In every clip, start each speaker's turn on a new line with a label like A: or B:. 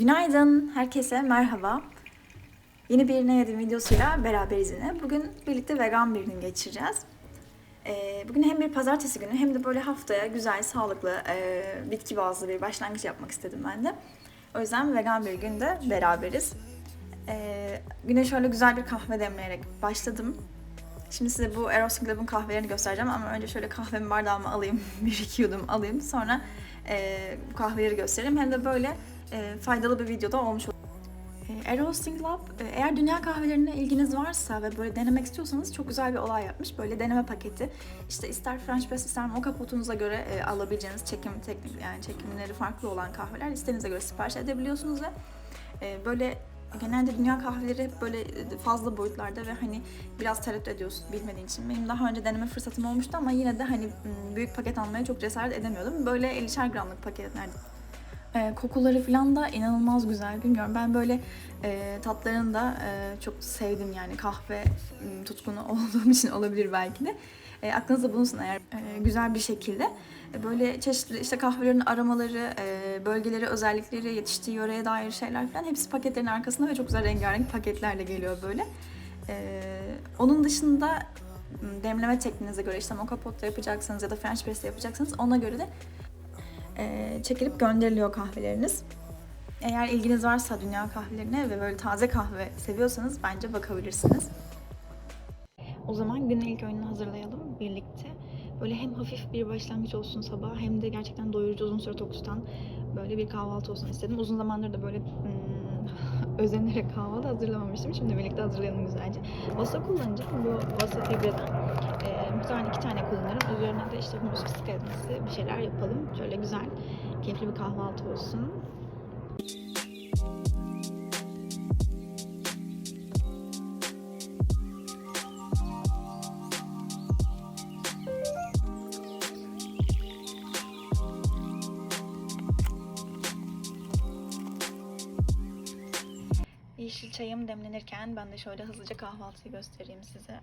A: Günaydın, herkese merhaba. Yeni bir ne yedim videosuyla beraberiz yine. Bugün birlikte vegan bir gün geçireceğiz. Ee, bugün hem bir pazartesi günü hem de böyle haftaya güzel, sağlıklı, e, bitki bazlı bir başlangıç yapmak istedim ben de. O yüzden vegan bir günde beraberiz. Ee, güne şöyle güzel bir kahve demleyerek başladım. Şimdi size bu Eros Club'ın kahvelerini göstereceğim ama önce şöyle kahvemi bardağıma alayım, bir iki yudum alayım. Sonra e, kahveleri göstereyim. Hem de böyle e, faydalı bir videoda olmuş olur. E, Air Lab, e, eğer dünya kahvelerine ilginiz varsa ve böyle denemek istiyorsanız çok güzel bir olay yapmış. Böyle deneme paketi. İşte ister French press ister mocha potunuza göre e, alabileceğiniz çekim teknik yani çekimleri farklı olan kahveler istediğinize göre sipariş edebiliyorsunuz ve e, böyle genelde dünya kahveleri hep böyle fazla boyutlarda ve hani biraz tereddüt ediyorsun bilmediğin için. Benim daha önce deneme fırsatım olmuştu ama yine de hani büyük paket almaya çok cesaret edemiyordum. Böyle 50'şer gramlık paketlerdi. E, kokuları falan da inanılmaz güzel. Bilmiyorum ben böyle e, tatlarını da e, çok sevdim yani kahve m, tutkunu olduğum için olabilir belki de. E, aklınızda bulunsun eğer e, güzel bir şekilde. E, böyle çeşitli işte kahvelerin aromaları, e, bölgeleri, özellikleri, yetiştiği yöreye dair şeyler falan hepsi paketlerin arkasında ve çok güzel rengarenk paketlerle geliyor böyle. E, onun dışında demleme tekniğinize göre işte mocha pot'ta yapacaksınız ya da french press'te yapacaksanız ona göre de e, çekilip gönderiliyor kahveleriniz. Eğer ilginiz varsa dünya kahvelerine ve böyle taze kahve seviyorsanız bence bakabilirsiniz. O zaman günün ilk öğününü hazırlayalım birlikte. Böyle hem hafif bir başlangıç olsun sabah hem de gerçekten doyurucu uzun süre tok böyle bir kahvaltı olsun istedim. Uzun zamandır da böyle hmm, özenerek kahvaltı hazırlamamıştım. Şimdi birlikte hazırlayalım güzelce. Vasa kullanacağım. Bu Vasa Fibre'den. E, muhtemelen iki tane kullanırım. Üzerine de işte humus fıstık bir şeyler yapalım. Şöyle güzel, keyifli bir kahvaltı olsun. Demlenirken ben de şöyle hızlıca kahvaltıyı göstereyim size.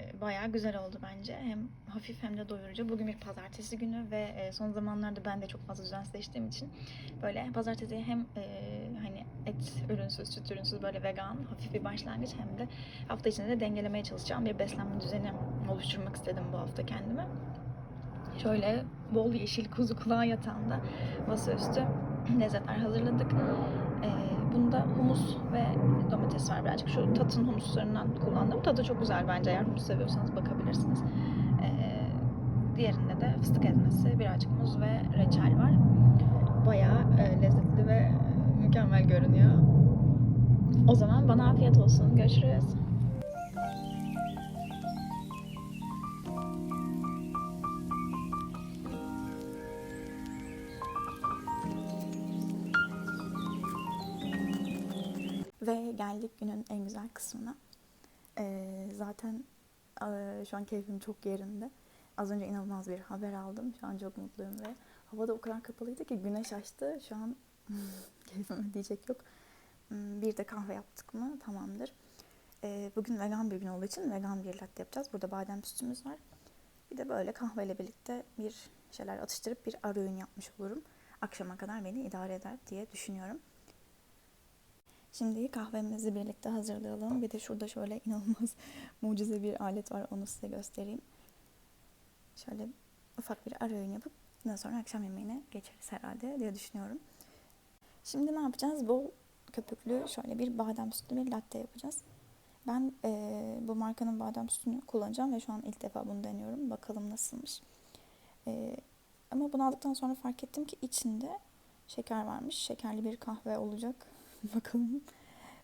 A: Ee, Bayağı güzel oldu bence. Hem hafif hem de doyurucu. Bugün bir pazartesi günü ve e, son zamanlarda ben de çok fazla düzensizleştiğim için böyle pazartesi hem e, hani et ürünsüz, süt ürünsüz böyle vegan hafif bir başlangıç hem de hafta içinde de dengelemeye çalışacağım bir beslenme düzeni oluşturmak istedim bu hafta kendime. Şöyle bol yeşil kuzu kulağı yatağında masaüstü lezzetler hazırladık. Ee, bunda humus ve domates var birazcık. Şu tatın humuslarından kullandım. Tadı çok güzel bence. Eğer humus seviyorsanız bakabilirsiniz. Ee, diğerinde de fıstık ezmesi, birazcık muz ve reçel var. Bayağı e, lezzetli ve mükemmel görünüyor. O zaman bana afiyet olsun. Görüşürüz. En güzel kısmına. Ee, zaten e, şu an keyfim çok yerinde. Az önce inanılmaz bir haber aldım. Şu an çok mutluyum ve hava da o kadar kapalıydı ki güneş açtı. Şu an keyfime diyecek yok. Hmm, Bir de kahve yaptık mı tamamdır. Ee, bugün vegan bir gün olduğu için vegan bir latte yapacağız. Burada badem sütümüz var. Bir de böyle kahveyle birlikte bir şeyler atıştırıp bir ara öğün yapmış olurum. Akşama kadar beni idare eder diye düşünüyorum. Şimdi kahvemizi birlikte hazırlayalım. Bir de şurada şöyle inanılmaz mucize bir alet var. Onu size göstereyim. Şöyle ufak bir ara öğün yapıp ondan sonra akşam yemeğine geçeriz herhalde diye düşünüyorum. Şimdi ne yapacağız? Bol köpüklü şöyle bir badem sütlü bir latte yapacağız. Ben eee, bu markanın badem sütünü kullanacağım ve şu an ilk defa bunu deniyorum. Bakalım nasılmış. Eee, ama bunu aldıktan sonra fark ettim ki içinde şeker varmış. Şekerli bir kahve olacak. Bakalım.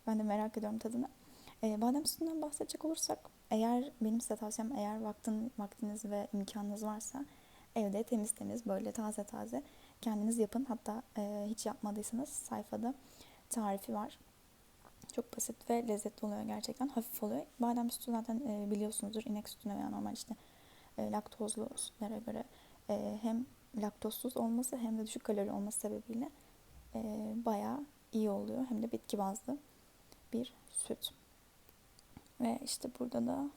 A: Ben de merak ediyorum tadını. Ee, badem sütünden bahsedecek olursak eğer benim size tavsiyem eğer vaktin, vaktiniz ve imkanınız varsa evde temiz temiz böyle taze taze kendiniz yapın. Hatta e, hiç yapmadıysanız sayfada tarifi var. Çok basit ve lezzetli oluyor gerçekten. Hafif oluyor. Badem sütü zaten e, biliyorsunuzdur. inek sütüne veya normal işte e, laktozlu sütlere göre e, hem laktozsuz olması hem de düşük kalori olması sebebiyle e, bayağı iyi oluyor. Hem de bitki bazlı bir süt. Ve işte burada da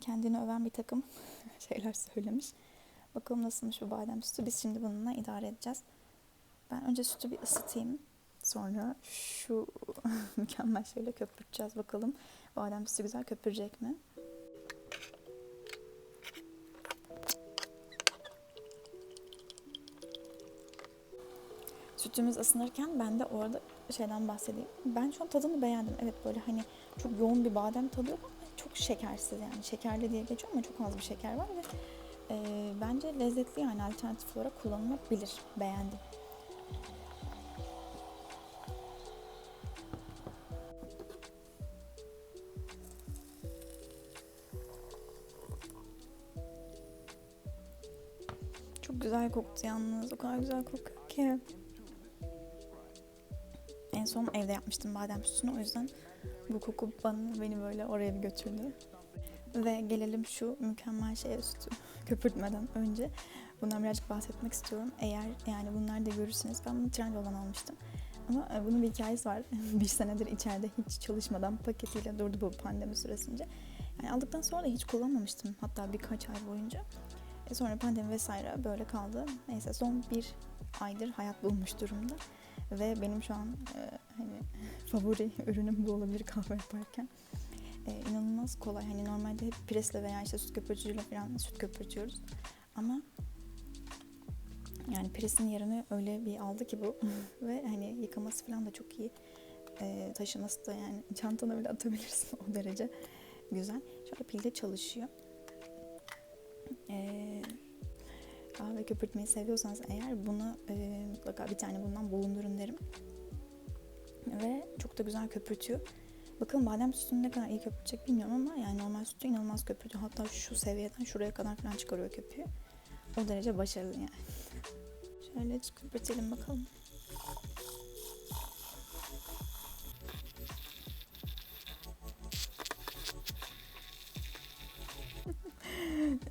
A: kendini öven bir takım şeyler söylemiş. Bakalım nasılmış bu badem sütü. Biz şimdi bununla idare edeceğiz. Ben önce sütü bir ısıtayım. Sonra şu mükemmel şeyle köpürteceğiz bakalım. Badem sütü güzel köpürecek mi? Sütümüz ısınırken ben de orada şeyden bahsedeyim. Ben şu an tadını beğendim. Evet böyle hani çok yoğun bir badem tadı yok ama çok şekersiz yani. Şekerli diye geçiyor ama çok az bir şeker var ve e, bence lezzetli yani alternatif olarak kullanılabilir. Beğendim. Çok güzel koktu yalnız. O kadar güzel kokuyor ki. En son evde yapmıştım badem sütünü. O yüzden bu koku bana, beni böyle oraya bir götürdü. Ve gelelim şu mükemmel şeye sütü köpürtmeden önce. Bundan birazcık bahsetmek istiyorum. Eğer yani bunlar da görürseniz ben bunu Trendyol'dan almıştım. Ama e, bunun bir hikayesi var. bir senedir içeride hiç çalışmadan paketiyle durdu bu pandemi süresince. Yani aldıktan sonra da hiç kullanmamıştım. Hatta birkaç ay boyunca. E sonra pandemi vesaire böyle kaldı. Neyse son bir aydır hayat bulmuş durumda. Ve benim şu an e, hani favori ürünüm bu olabilir kahve yaparken. E, inanılmaz kolay. Hani normalde hep presle veya işte süt köpürtücüyle falan süt köpürtüyoruz. Ama yani presin yerini öyle bir aldı ki bu. Ve hani yıkaması falan da çok iyi. E, taşıması da yani çantana bile atabilirsin o derece güzel. Şöyle pilde çalışıyor. Ee, kahve köpürtmeyi seviyorsanız eğer bunu e, mutlaka bir tane bundan bulundurun derim. Ve çok da güzel köpürtüyor. Bakın badem sütünü ne kadar iyi köpürtecek bilmiyorum ama yani normal sütü inanılmaz köpürtüyor. Hatta şu seviyeden şuraya kadar falan çıkarıyor köpüğü. O derece başarılı yani. Şöyle köpürtelim bakalım.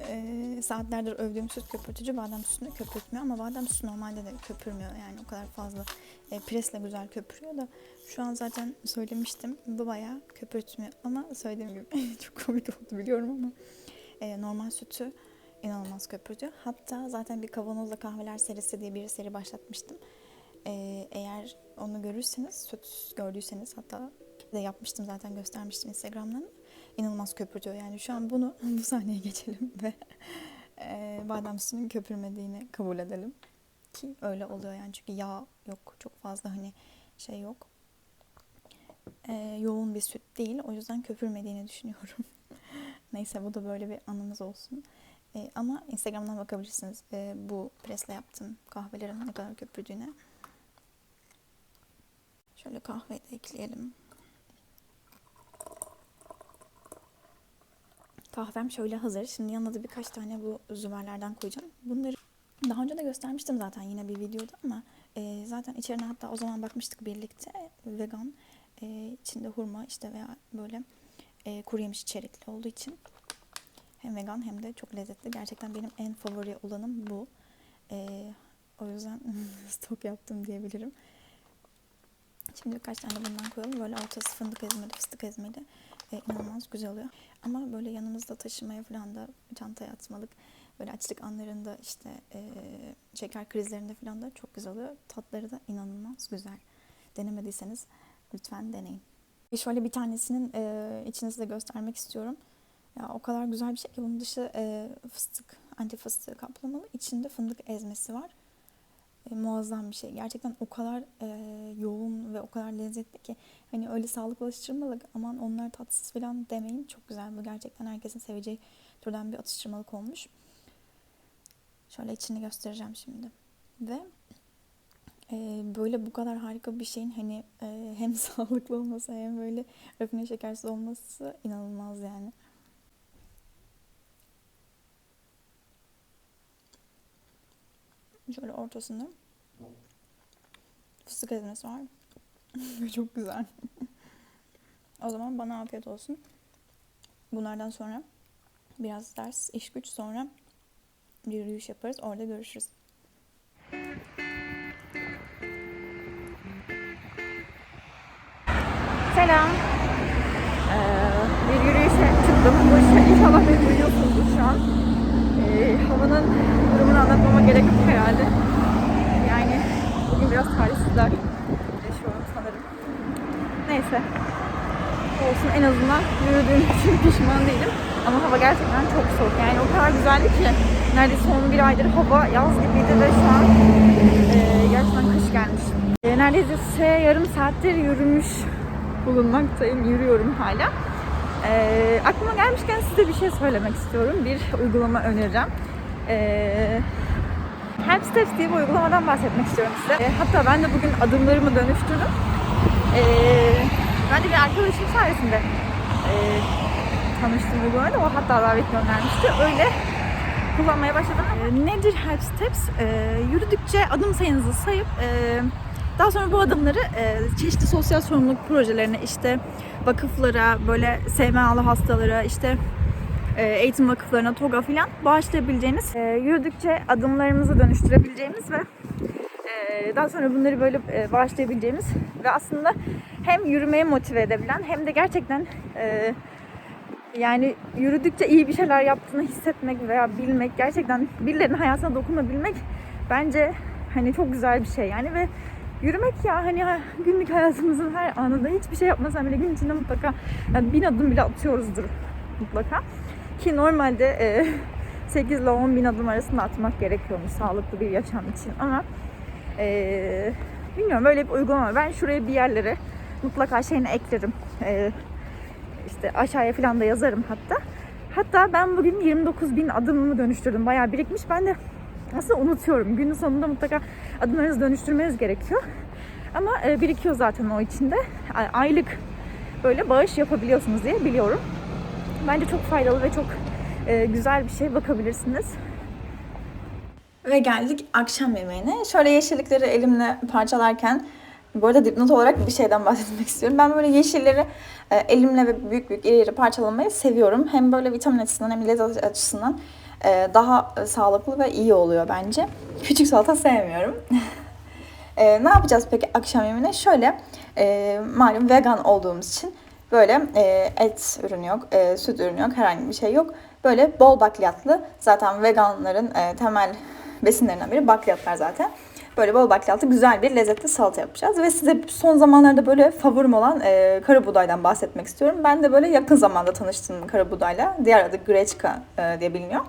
A: E, saatlerdir övdüğüm süt köpürtücü badem sütünü köpürtmüyor ama badem sütü normalde de köpürmüyor yani o kadar fazla e, presle güzel köpürüyor da şu an zaten söylemiştim bu bayağı köpürtmüyor ama söylediğim gibi çok komik oldu biliyorum ama e, normal sütü inanılmaz köpürtüyor. Hatta zaten bir kavanozla kahveler serisi diye bir seri başlatmıştım. E, eğer onu görürseniz, süt gördüyseniz hatta de yapmıştım zaten göstermiştim Instagram'dan inanılmaz köpürtüyor. Yani şu an bunu bu sahneye geçelim ve e, badem sütünün köpürmediğini kabul edelim. Ki öyle oluyor yani çünkü yağ yok çok fazla hani şey yok. E, yoğun bir süt değil o yüzden köpürmediğini düşünüyorum. Neyse bu da böyle bir anımız olsun. E, ama Instagram'dan bakabilirsiniz e, bu presle yaptığım kahvelerin ne kadar köpürdüğüne. Şöyle kahveyi de ekleyelim. Kahvem şöyle hazır. Şimdi yanına da birkaç tane bu zümerlerden koyacağım. Bunları daha önce de göstermiştim zaten yine bir videoda ama e, zaten içerine hatta o zaman bakmıştık birlikte. Vegan, e, içinde hurma işte veya böyle e, kuru yemiş içerikli olduğu için hem vegan hem de çok lezzetli. Gerçekten benim en favori olanım bu. E, o yüzden stok yaptım diyebilirim. Şimdi birkaç tane bundan koyalım. Böyle ortası fındık ezmeli, fıstık ezmeli. E, inanılmaz güzel oluyor. Ama böyle yanımızda taşımaya falan da çantaya atmalık. Böyle açlık anlarında işte e, şeker krizlerinde falan da çok güzel oluyor. Tatları da inanılmaz güzel. Denemediyseniz lütfen deneyin. E şöyle bir tanesinin e, içinizi de göstermek istiyorum. Ya o kadar güzel bir şey ki bunun dışı e, fıstık, anti fıstığı kaplamalı. İçinde fındık ezmesi var. E, muazzam bir şey. Gerçekten o kadar e, yoğun ve o kadar lezzetli ki hani öyle sağlıklı atıştırmalık aman onlar tatsız falan demeyin. Çok güzel bu gerçekten herkesin seveceği türden bir atıştırmalık olmuş. Şöyle içini göstereceğim şimdi. Ve e, böyle bu kadar harika bir şeyin hani e, hem sağlıklı olması hem böyle rafine şekersiz olması inanılmaz yani. Şöyle ortasında fıstık ezmesi var. Çok güzel. o zaman bana afiyet olsun. Bunlardan sonra biraz ders, iş güç sonra bir yürüyüş yaparız. Orada görüşürüz. Selam. Ee, bir yürüyüşe çıktım. Bu işe inşallah beni duyuyorsunuzdur şu an. Ee, havanın durumunu anlatmama gerek yok herhalde. Yani bugün biraz talihsizler yaşıyorum sanırım. Neyse. Olsun en azından yürüdüğüm için pişman değilim. Ama hava gerçekten çok soğuk. Yani o kadar güzeldi ki neredeyse son bir aydır hava yaz gibiydi ve şu an e, gerçekten kış gelmiş. E, neredeyse yarım saattir yürümüş bulunmaktayım. Yürüyorum hala. E, aklıma gelmişken size bir şey söylemek istiyorum. Bir uygulama önereceğim. E, Help Steps diye bir uygulamadan bahsetmek istiyorum size. E, hatta ben de bugün adımlarımı dönüştürdüm. E, ben de bir arkadaşım sayesinde e, tanıştım uygulamada. O hatta davet göndermişti. Öyle kullanmaya başladım. E, nedir Help Steps? E, yürüdükçe adım sayınızı sayıp e, daha sonra bu adımları e, çeşitli sosyal sorumluluk projelerine işte vakıflara, böyle SMA'lı hastalara, işte eğitim vakıflarına, TOG'a filan bağışlayabileceğiniz, e, yürüdükçe adımlarımızı dönüştürebileceğimiz ve e, daha sonra bunları böyle e, bağışlayabileceğimiz ve aslında hem yürümeye motive edebilen hem de gerçekten e, yani yürüdükçe iyi bir şeyler yaptığını hissetmek veya bilmek, gerçekten birilerinin hayatına dokunabilmek bence hani çok güzel bir şey yani ve yürümek ya hani ha- günlük hayatımızın her anında hiçbir şey yapmasan bile gün içinde mutlaka yani bin adım bile atıyoruzdur mutlaka. Ki normalde e, 8 ile 10 bin adım arasında atmak gerekiyormuş sağlıklı bir yaşam için ama e, bilmiyorum böyle bir uygulama. Ben şuraya bir yerlere mutlaka şeyini eklerim. E, işte aşağıya falan da yazarım hatta. Hatta ben bugün 29 bin adımımı dönüştürdüm. Bayağı birikmiş. Ben de aslında unutuyorum. Günün sonunda mutlaka adımlarınızı dönüştürmeniz gerekiyor. Ama e, birikiyor zaten o içinde. Aylık böyle bağış yapabiliyorsunuz diye biliyorum. Bence çok faydalı ve çok e, güzel bir şey. Bakabilirsiniz. Ve geldik akşam yemeğine. Şöyle yeşillikleri elimle parçalarken bu arada dipnot olarak bir şeyden bahsetmek istiyorum. Ben böyle yeşilleri e, elimle ve büyük büyük iri iri parçalamayı seviyorum. Hem böyle vitamin açısından hem lezzet açısından e, daha e, sağlıklı ve iyi oluyor bence. Küçük salata sevmiyorum. E, ne yapacağız peki akşam yemeğine? Şöyle, e, malum vegan olduğumuz için böyle e, et ürünü yok, e, süt ürünü yok, herhangi bir şey yok. Böyle bol bakliyatlı, zaten veganların e, temel besinlerinden biri bakliyatlar zaten. Böyle bol bakliyatlı güzel bir lezzetli salata yapacağız. Ve size son zamanlarda böyle favorim olan e, kara buğdaydan bahsetmek istiyorum. Ben de böyle yakın zamanda tanıştım kara buğdayla. Diğer adı Greçka e, diye biliniyor.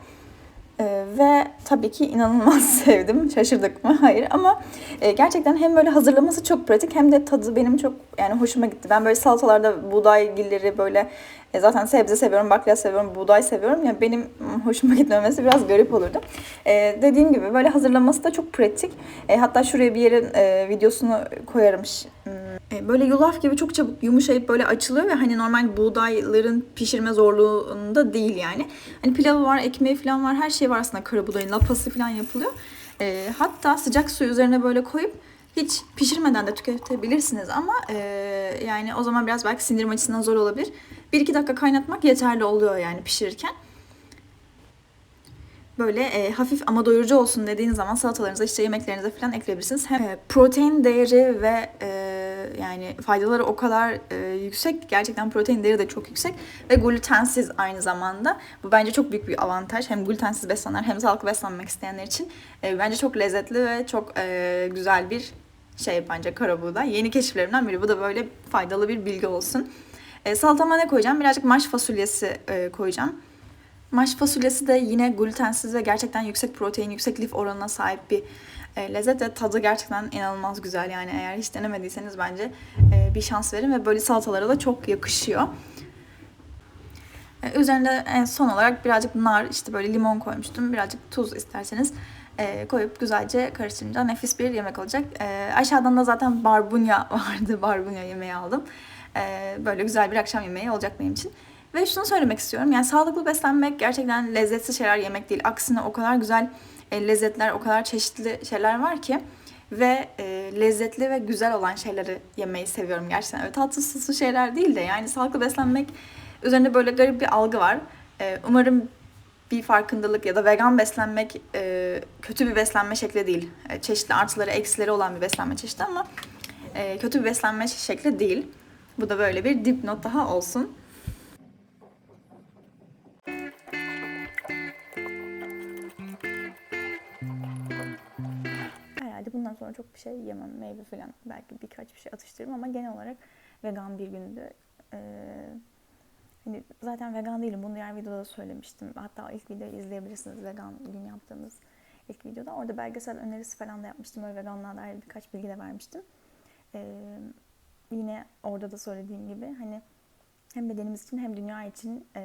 A: Ee, ve tabii ki inanılmaz sevdim. Şaşırdık mı? Hayır ama e, gerçekten hem böyle hazırlaması çok pratik hem de tadı benim çok yani hoşuma gitti. Ben böyle salatalarda buğday gilleri böyle e, zaten sebze seviyorum, bakliyat seviyorum, buğday seviyorum. Yani benim hoşuma gitmemesi biraz garip olurdu. E, dediğim gibi böyle hazırlaması da çok pratik. E, hatta şuraya bir yerin e, videosunu koyarım. Hmm, e, Böyle yulaf gibi çok çabuk yumuşayıp böyle açılıyor ve hani normal buğdayların pişirme zorluğunda değil yani. Hani pilavı var, ekmeği falan var, her şey var aslında kara buğdayın lapası falan yapılıyor. E, hatta sıcak su üzerine böyle koyup hiç pişirmeden de tüketebilirsiniz ama e, yani o zaman biraz belki sindirim açısından zor olabilir. 1-2 dakika kaynatmak yeterli oluyor yani pişirirken böyle e, hafif ama doyurucu olsun dediğiniz zaman salatalarınıza işte yemeklerinize falan ekleyebilirsiniz. Hem protein değeri ve e, yani faydaları o kadar e, yüksek. Gerçekten protein değeri de çok yüksek ve glutensiz aynı zamanda. Bu bence çok büyük bir avantaj. Hem glutensiz beslenenler hem sağlıklı beslenmek isteyenler için e, bence çok lezzetli ve çok e, güzel bir şey bence kara buğday. Yeni keşiflerimden biri. Bu da böyle faydalı bir bilgi olsun. E, salatama ne koyacağım? Birazcık maş fasulyesi e, koyacağım. Maş fasulyesi de yine glutensiz ve gerçekten yüksek protein, yüksek lif oranına sahip bir e, lezzet ve tadı gerçekten inanılmaz güzel. Yani eğer hiç denemediyseniz bence e, bir şans verin ve böyle salatalara da çok yakışıyor. E, üzerinde en son olarak birazcık nar, işte böyle limon koymuştum. Birazcık tuz isterseniz e, koyup güzelce karıştırınca nefis bir yemek olacak. E, aşağıdan da zaten barbunya vardı. Barbunya yemeği aldım. E, böyle güzel bir akşam yemeği olacak benim için. Ve şunu söylemek istiyorum. Yani sağlıklı beslenmek gerçekten lezzetli şeyler yemek değil. Aksine o kadar güzel e, lezzetler, o kadar çeşitli şeyler var ki ve e, lezzetli ve güzel olan şeyleri yemeyi seviyorum gerçekten. Öyle tatlı suslu şeyler değil de yani sağlıklı beslenmek üzerinde böyle garip bir algı var. E, umarım bir farkındalık ya da vegan beslenmek e, kötü bir beslenme şekli değil. E, çeşitli artıları, eksileri olan bir beslenme çeşidi ama e, kötü bir beslenme şekli değil. Bu da böyle bir dipnot daha olsun. Herhalde bundan sonra çok bir şey yemem. Meyve falan belki birkaç bir şey atıştırırım ama genel olarak vegan bir gündü. Ee, hani zaten vegan değilim. Bunu diğer videoda da söylemiştim. Hatta ilk videoyu izleyebilirsiniz. Vegan gün yaptığımız ilk videoda. Orada belgesel önerisi falan da yapmıştım. Öyle veganlığa dair birkaç bilgi de vermiştim. Ee, yine orada da söylediğim gibi hani hem bedenimiz için hem dünya için e,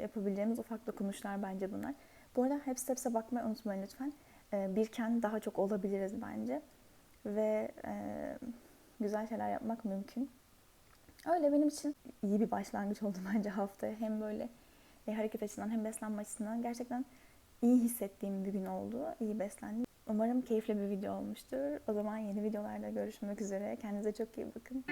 A: yapabileceğimiz ufak dokunuşlar bence bunlar. Bu arada hepsi hepsi bakmayı unutmayın lütfen. E, birken daha çok olabiliriz bence. Ve e, güzel şeyler yapmak mümkün. Öyle benim için iyi bir başlangıç oldu bence haftaya. Hem böyle e, hareket açısından hem beslenme açısından gerçekten iyi hissettiğim bir gün oldu. İyi beslendim. Umarım keyifli bir video olmuştur. O zaman yeni videolarda görüşmek üzere. Kendinize çok iyi bakın.